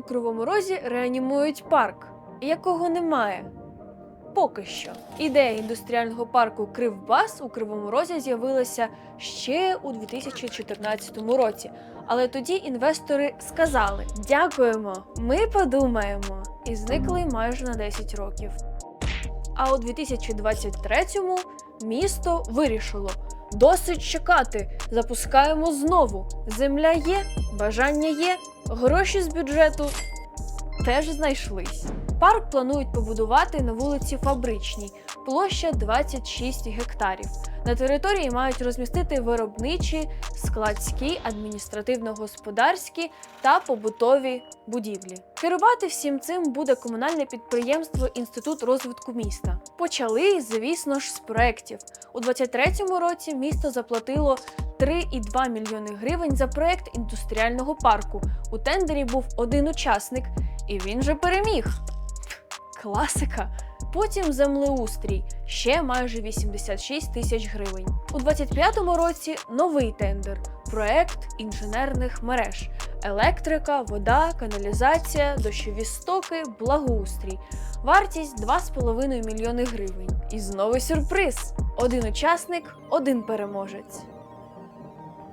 У Кривому Розі реанімують парк, якого немає. Поки що. Ідея індустріального парку Кривбас у Кривому Розі з'явилася ще у 2014 році. Але тоді інвестори сказали: Дякуємо, ми подумаємо, і зникли майже на 10 років. А у 2023-му місто вирішило: досить чекати, запускаємо знову. Земля є, бажання є, гроші з бюджету теж знайшлись. Парк планують побудувати на вулиці Фабричній, площа 26 гектарів. На території мають розмістити виробничі, складські, адміністративно-господарські та побутові будівлі. Керувати всім цим буде комунальне підприємство Інститут розвитку міста. Почали, звісно ж, з проєктів. У 2023 році місто заплатило 3,2 мільйони гривень за проєкт індустріального парку. У тендері був один учасник, і він же переміг. Класика. Потім землеустрій ще майже 86 тисяч гривень. У 25-му році новий тендер проект інженерних мереж: електрика, вода, каналізація, дощові стоки, благоустрій. Вартість 2,5 мільйони гривень. І знову сюрприз: один учасник, один переможець.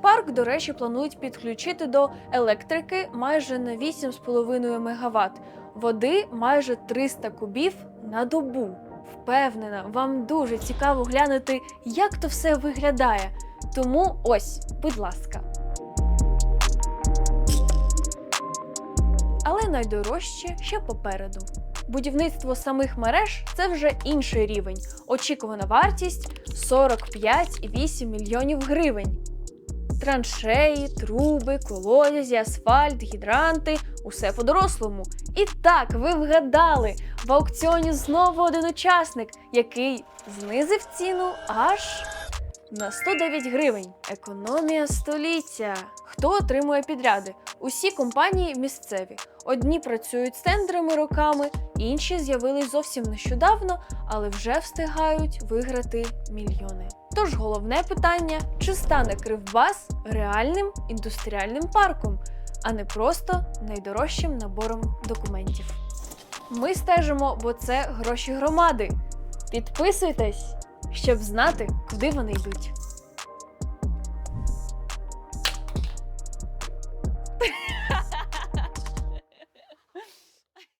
Парк, до речі, планують підключити до електрики майже на 8,5 МВт, води майже 300 кубів на добу. Впевнена, вам дуже цікаво глянути, як то все виглядає. Тому ось, будь ласка. Але найдорожче ще попереду. Будівництво самих мереж це вже інший рівень. Очікувана вартість 45,8 мільйонів гривень. Траншеї, труби, колодязі, асфальт, гідранти усе по-дорослому. І так, ви вгадали, в аукціоні знову один учасник, який знизив ціну аж на 109 гривень. Економія століття. Хто отримує підряди? Усі компанії місцеві. Одні працюють з тендерами роками, інші з'явились зовсім нещодавно, але вже встигають виграти мільйони. Тож головне питання: чи стане Кривбас реальним індустріальним парком, а не просто найдорожчим набором документів? Ми стежимо, бо це гроші громади. Підписуйтесь, щоб знати, куди вони йдуть.